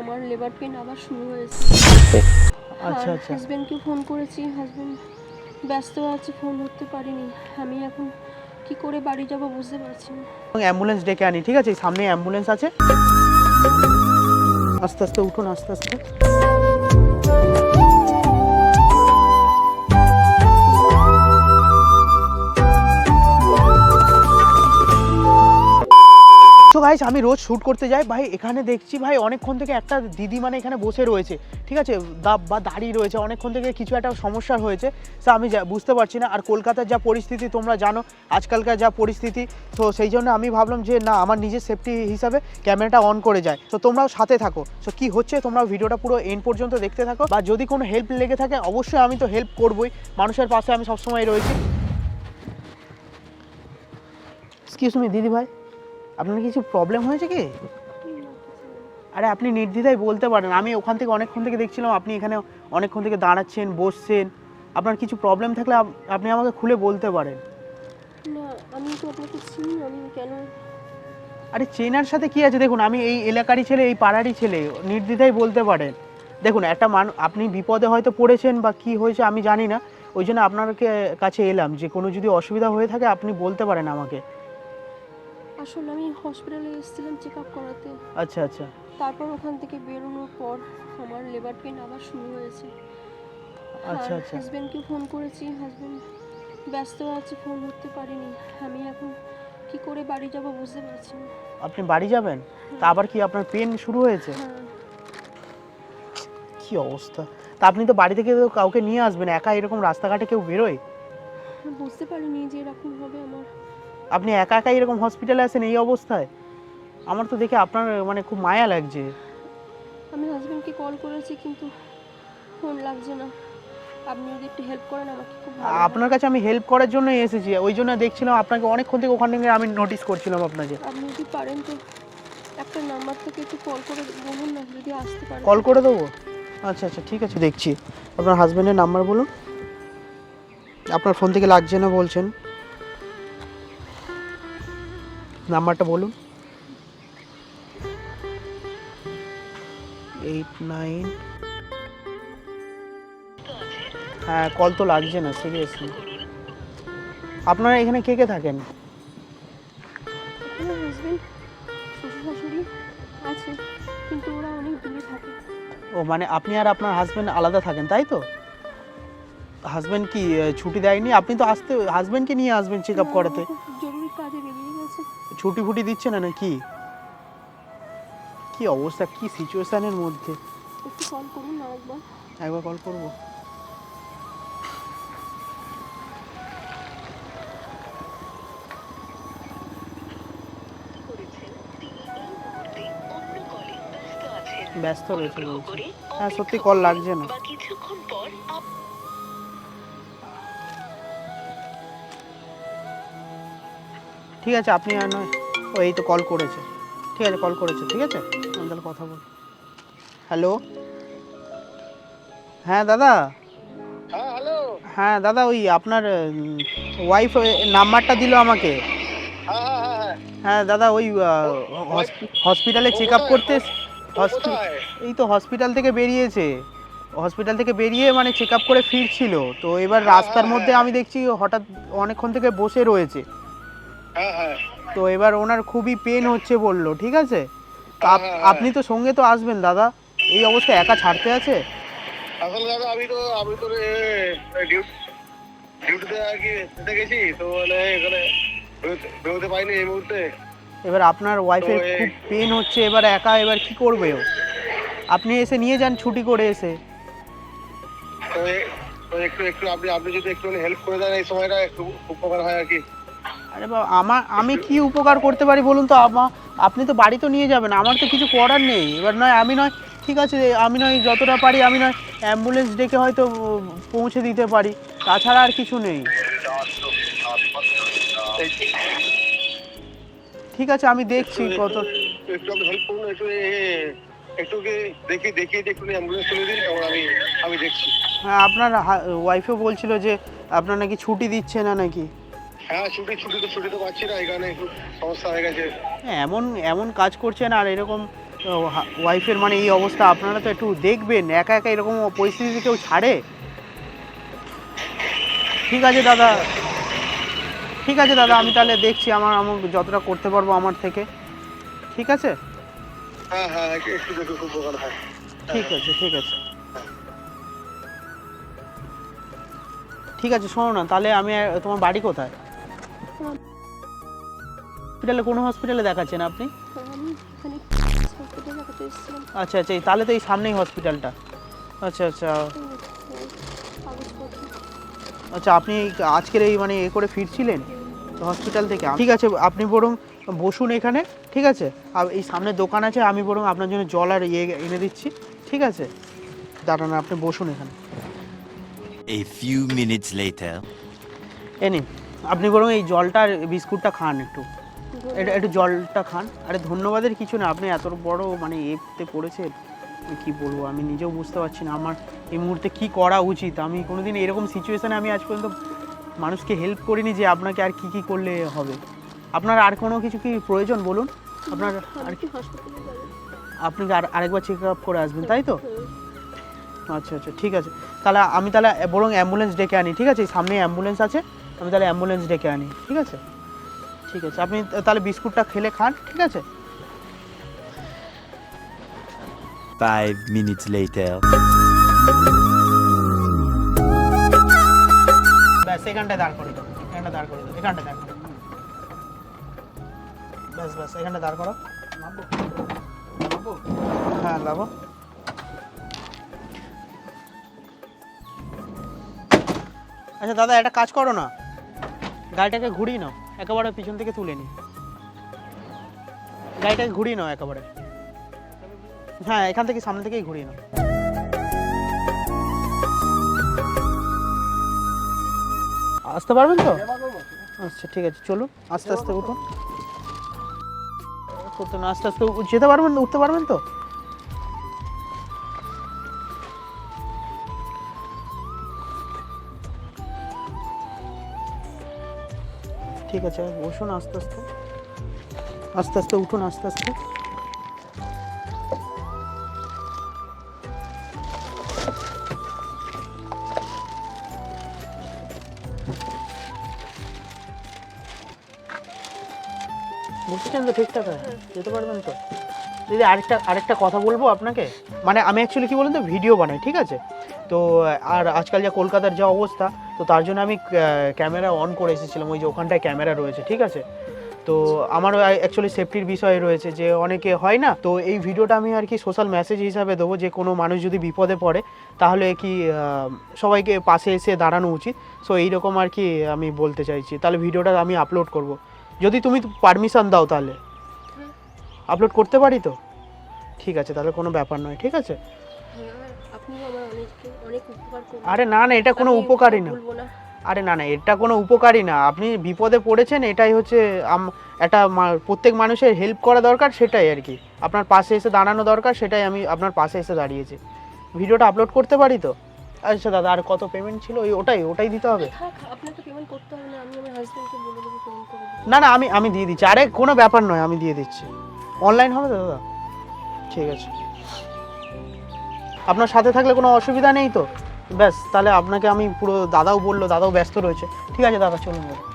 আমার labour pain আবার শুরু হয়েছে। আচ্ছা আচ্ছা। হাজব্যান্ডকে ফোন করেছি হাজবেন্ড ব্যস্ত আছে ফোন ধরতে পারিনি। আমি এখন কি করে বাড়ি যাব বুঝতে পারছি না। অ্যাম্বুলেন্স ডেকে আনি ঠিক আছে? সামনে অ্যাম্বুলেন্স আছে। আস্তে আস্তে উঠুন আস্তে আস্তে। গাইস আমি রোজ শ্যুট করতে যাই। ভাই, এখানে দেখছি ভাই, অনেকক্ষণ থেকে একটা দিদি মানে এখানে বসে রয়েছে। ঠিক আছে? দা- বা দাঁড়িয়ে রয়েছে। অনেকক্ষণ থেকে কিছু একটা সমস্যা হয়েছে। সে আমি বুঝতে পারছি না। আর কলকাতার যা পরিস্থিতি, তোমরা জানো, আজকালকার যা পরিস্থিতি, তো সেই জন্য আমি ভাবলাম যে, না, আমার নিজের সেফটি হিসাবে ক্যামেরাটা অন করে যায়। তো তোমরাও সাথে থাকো। তো কি হচ্ছে, তোমরা ভিডিওটা পুরো এন্ড পর্যন্ত দেখতে থাকো। বা যদি কোনো হেল্প লেগে থাকে, অবশ্যই আমি তো হেল্প করবই। মানুষের পাশে আমি সবসময় রয়েছি। এক্সকিউজ মি দিদি ভাই। আপনার কিছু প্রবলেম হয়েছে কি? আরে আপনি নির্দ্বিধায় বলতে পারেন। আমি ওখান থেকে অনেকক্ষণ থেকে দেখছিলাম আপনি এখানে অনেকক্ষণ থেকে দাঁড়াচ্ছেন বসছেন। আপনার কিছু প্রবলেম থাকলে আপনি আমাকে খুলে বলতে পারেন। না আমি তো আপনাকে চিনি আমি কেন? আরে চেনার সাথে কি আছে? দেখুন আমি এই এলাকারই ছেলে এই পাড়ারই ছেলে নির্দ্বিধায় বলতে পারেন। দেখুন একটা মানুষ আপনি বিপদে হয়তো পড়েছেন বা কি হয়েছে আমি জানি না। ওই জন্য আপনার কাছে এলাম যে কোনো যদি অসুবিধা হয়ে থাকে আপনি বলতে পারেন আমাকে। আসলে আমি হসপিটালে এসেছিলাম চেক আপ করাতে। আচ্ছা আচ্ছা। তারপর ওখান থেকে বেরোনোর পর আমার লেবার পেন আবার শুরু হয়েছে। আচ্ছা আচ্ছা। হাজব্যান্ডকে ফোন করেছি হাজব্যান্ড ব্যস্ত আছে ফোন ধরতে পারিনি। আমি এখন কি করে বাড়ি যাব বুঝতে পারছি না। আপনি বাড়ি যাবেন? তা আবার কি আপনার পেন শুরু হয়েছে? হ্যাঁ। কি অবস্থা? তা আপনি তো বাড়ি থেকে তো কাউকে নিয়ে আসবেন একা এরকম রাস্তাঘাটে কেউ বেরোয়? বুঝতে পারিনি যে এরকম হবে আমার। আপনি একা একা এরকম হসপিটালে আসেন এই অবস্থায়? আমার তো দেখে আপনার মানে খুব মায়া লাগছে। আমি হাজব্যান্ডকে কল করেছি কিন্তু ফোন লাগছে না। আপনি যদি একটু হেল্প করেন আমাকে খুব। আপনার কাছে আমি হেল্প করার জন্যই এসেছি। ওই জন্য দেখছিলাম আপনাকে অনেকক্ষণ থেকে ওখান থেকে আমি নোটিস করছিলাম আপনাকে। আপনি যদি পারেন তো একটা নাম্বার থেকে একটু কল করে বলুন না যদি আসতে পারেন। কল করে দেবো? আচ্ছা আচ্ছা ঠিক আছে দেখছি। আপনার হাজবেন্ডের নাম্বার বলুন। আপনার ফোন থেকে লাগছে না বলছেন। নাম্বারটা বলুন। Eight nine. হ্যাঁ কল তো লাগছে না সিরিয়াসলি আপনারা এখানে কে কে থাকেন? আমার হাজব্যান্ড শ্বশুর শাশুড়ি আছে কিন্তু ওরা অনেক দূরে থাকে। ও মানে আপনি আর আপনার হাজবেন্ড আলাদা থাকেন তাই তো? হাজবেন্ড কি ছুটি দেয়নি? আপনি তো আসতে হাজবেন্ডকে নিয়ে আসবেন চেক আপ করাতে ছুটি ফুটি দিচ্ছে না নাকি? কি অবস্থা কি সিচুয়েশনের মধ্যে? একটু কল করুন না একবার। একবার কল করব। ব্যস্ত রয়েছে বলছে। হ্যাঁ সত্যি কল লাগছে না। কিছুক্ষণ পর ঠিক আছে আপনি আর নয়। ও এই তো কল করেছে। ঠিক আছে কল করেছে ঠিক আছে? আমি তাহলে কথা বল হ্যালো হ্যাঁ দাদা? হ্যাঁ হ্যালো হ্যাঁ দাদা ওই আপনার ওয়াইফ নাম্বারটা দিল আমাকে। হ্যাঁ হ্যাঁ হ্যাঁ দাদা ওই হসপিটালে চেক আপ করতে এই তো হসপিটাল থেকে বেরিয়েছে। হসপিটাল থেকে বেরিয়ে মানে চেক আপ করে ফিরছিল। তো এবার রাস্তার মধ্যে। আমি দেখছি হঠাৎ অনেকক্ষণ থেকে বসে রয়েছে। তো এবার ওনার খুবই পেন হচ্ছে বলল ঠিক আছে? হ্যাঁ, হ্যাঁ। আপনি তো সঙ্গে তো আসবেন দাদা। এই অবস্থায় একা ছাড়তে আছে? আসলে দাদা আমি তো আমি তো ডিউটিতে আর কি গেছি তো মানে এখানে বেরোতে- পাইনি এই মুহূর্তে। এবার আপনার ওয়াইফের খুব পেন হচ্ছে এবার একা এবার কি করবে ও? আপনি এসে নিয়ে যান ছুটি করে এসে। একটু একটু আপনি আপনি যদি একটু হেল্প করে দেন এই সময়টা একটু উপকার হয় আর কি। আরে বাবা আমার আমি কি উপকার করতে পারি বলুন তো? আমা আপনি তো বাড়ি তো নিয়ে যাবেন আমার তো কিছু করার নেই। এবার নয় আমি নয় ঠিক আছে আমি নয় যতটা পারি আমি নয় অ্যাম্বুলেন্স ডেকে হয়তো পৌঁছে দিতে পারি তাছাড়া আর কিছু নেই। ঠিক আছে আমি দেখছি কত একটু দেখি দেখি একটু অ্যাম্বুলেন্স দিন আমি আমি দেখছি। হ্যাঁ আপনার ওয়াইফও বলছিল যে আপনার নাকি ছুটি দিচ্ছে না নাকি? হ্যাঁ ছুটি ছুটি তো ছুটি তো পাচ্ছি না এখানে একটু সমস্যা হয়ে গেছে। হ্যাঁ, এমন এমন কাজ করছেন আর এরকম ওয়াইফের মানে এই অবস্থা আপনারা তো একটু দেখবেন একা একা এরকম পরিস্থিতিতে কেউ ছাড়ে? ঠিক আছে দাদা। ঠিক আছে দাদা আমি তাহলে দেখছি আমার আমার যতটা করতে পারব আমার থেকে। ঠিক আছে? হ্যাঁ হ্যাঁ একটু একটু দেখো খুব দোকান হ্যাঁ। ঠিক আছে ঠিক আছে। ঠিক আছে শোনো না তাহলে আমি তোমার বাড়ি কোথায়? হসপিটালে কোনো হসপিটালে দেখাচ্ছেন আপনি? আচ্ছা আচ্ছা এই- তাহলে তো এই সামনেই হসপিটালটা আচ্ছা আচ্ছা। আচ্ছা আপনি এই আজকের এই মানে এ করে ফিরছিলেন হসপিটাল থেকে? ঠিক আছে আপনি বরং বসুন এখানে ঠিক আছে? আর এই সামনে দোকান আছে আমি বরং আপনার জন্য জল আর ইয়ে এনে দিচ্ছি ঠিক আছে? দাঁড়ান আপনি বসুন এখানে। A few minutes later. এ নিন আপনি বরং এই জলটা আর বিস্কুটটা খান একটু। এটা একটু জলটা খান। আরে ধন্যবাদের কিছু না, আপনি এত বড় মানে এতে পড়েছে কি বলব? আমি নিজেও বুঝতে পারছি না, আমার এই মুহূর্তে কি করা উচিত? আমি কোনোদিন এরকম সিচুয়েশানে আমি আজ পর্যন্ত মানুষকে হেল্প করিনি যে আপনাকে আর কি কি করলে হবে। আপনার আর কোনো কিছু কি প্রয়োজন? বলুন। আপনার আর কি হসপিটালে যাব আপনি কি আর আরেকবার চেক আপ করে আসবেন, তাই তো? আচ্ছা আচ্ছা ঠিক আছে। তাহলে আমি তাহলে বরং অ্যাম্বুলেন্স ডেকে আনি, ঠিক আছে? সামনে অ্যাম্বুলেন্স আছে, আমি তাহলে অ্যাম্বুলেন্স ডেকে আনি, ঠিক আছে? ঠিক আছে। আপনি তাহলে বিস্কুটটা খেলে খান ঠিক আছে? Five minutes later. ব্যাস এখানটায় দাঁড় করে দাও এখানটা দাঁড় করে দাও এখানটা দাঁড় করে ব্যাস ব্যাস এখানটা দাঁড় করো। হ্যাঁ লাভো আচ্ছা দাদা একটা কাজ করো না। গাড়িটাকে ঘুরিয়ে নাও। একেবারে পিছন থেকে তুলে নি। গাড়িটাকে ঘুরিয়ে নাও একেবারে। হ্যাঁ এখান থেকে সামনে থেকেই ঘুরিয়ে নাও। আসতে পারবেন তো? আচ্ছা ঠিক আছে, চলুন, আস্তে আস্তে উঠুন। আস্তে আস্তে যেতে পারবেন, উঠতে পারবেন তো? ঠিক আছে, বসুন আস্তে আস্তে। আস্তে আস্তে উঠুন, আস্তে আস্তে। বুঝছেন তো ঠিকঠাক? যেতে পারবেন তো। দিদি, আরেকটা আরেকটা কথা বলব আপনাকে? মানে আমি অ্যাকচুয়ালি কি বলুন তো ভিডিও বানাই, ঠিক আছে? তো আর আজকাল যা কলকাতার যা অবস্থা তো তার জন্য আমি ক্যামেরা অন করে এসেছিলাম ওই যে ওখানটায় ক্যামেরা রয়েছে ঠিক আছে? তো আমারও অ্যাকচুয়ালি সেফটির বিষয় রয়েছে যে অনেকে হয় না তো এই ভিডিওটা আমি আর কি সোশ্যাল মেসেজ হিসাবে দেবো যে কোনো মানুষ যদি বিপদে পড়ে তাহলে কি সবাইকে পাশে এসে দাঁড়ানো উচিত। সো এইরকম আর কি আমি বলতে চাইছি। তাহলে ভিডিওটা আমি আপলোড করব। যদি তুমি পারমিশন দাও তাহলে। আপলোড করতে পারি তো? ঠিক আছে তাহলে কোনো ব্যাপার নয় ঠিক আছে? আমার অনেক অনেক উপকার করবেন। আরে না না এটা কোনো উপকারই না। বলব না। আরে না না এটা কোনো উপকারই না। আপনি বিপদে পড়েছেন এটাই হচ্ছে একটা প্রত্যেক মানুষের হেল্প করা দরকার সেটাই আর কি। আপনার পাশে এসে দাঁড়ানো দরকার সেটাই আমি আপনার পাশে এসে দাঁড়িয়েছি। ভিডিওটা আপলোড করতে পারি তো? আচ্ছা দাদা আর কত পেমেন্ট ছিল? ওই ওটাই ওটাই দিতে হবে। না না আমি আমি দিয়ে দিচ্ছি। আরে কোনো ব্যাপার নয় আমি দিয়ে দিচ্ছি। অনলাইন হবে তো দাদা? ঠিক আছে। আপনার সাথে থাকলে কোনো অসুবিধা নেই তো? ব্যাস, তাহলে আপনাকে আমি পুরো দাদাও বলল, দাদাও ব্যস্ত রয়েছে। ঠিক আছে দাদা, চলুন দাদা